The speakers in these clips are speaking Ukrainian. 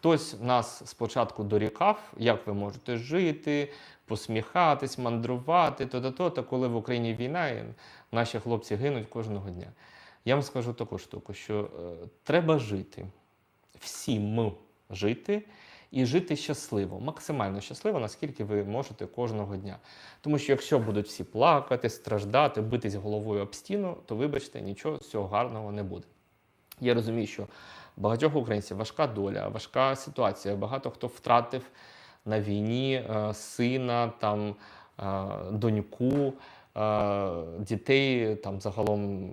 Хтось нас спочатку дорікав, як ви можете жити, посміхатись, мандрувати, то-то-то, та коли в Україні війна, і наші хлопці гинуть кожного дня. Я вам скажу таку штуку, що е, треба жити, всім жити і жити щасливо, максимально щасливо, наскільки ви можете кожного дня. Тому що якщо будуть всі плакати, страждати, битись головою об стіну, то вибачте, нічого з цього гарного не буде. Я розумію, що багатьох українців важка доля, важка ситуація. Багато хто втратив на війні е, сина, там, е, доньку, е, дітей, там, загалом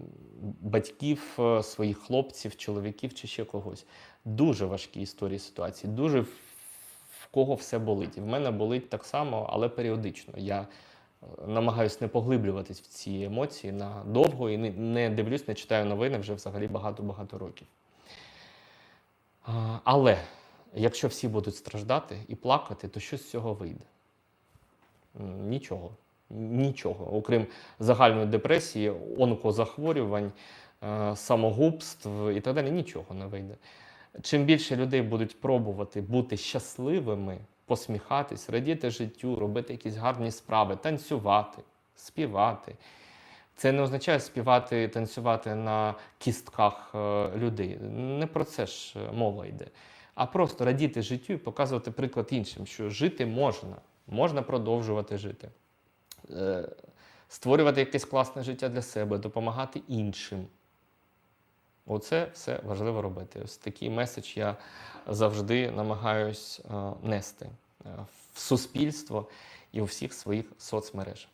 батьків, своїх хлопців, чоловіків чи ще когось. Дуже важкі історії ситуації, дуже в кого все болить. І в мене болить так само, але періодично. Я намагаюся не поглиблюватись в ці емоції надовго і не, дивлюсь, не читаю новини вже взагалі багато-багато років. Але якщо всі будуть страждати і плакати, то що з цього вийде? Нічого. Нічого, окрім загальної депресії, онкозахворювань, е, самогубств і так далі, нічого не вийде. Чим більше людей будуть пробувати бути щасливими, посміхатись, радіти життю, робити якісь гарні справи, танцювати, співати. Це не означає співати, танцювати на кістках е, людей. Не про це ж е, мова йде. А просто радіти життю і показувати приклад іншим, що жити можна, можна продовжувати жити, Е, створювати якесь класне життя для себе, допомагати іншим. Оце все важливо робити. Ось такий меседж я завжди намагаюсь е, нести е, в суспільство і у всіх своїх соцмережах.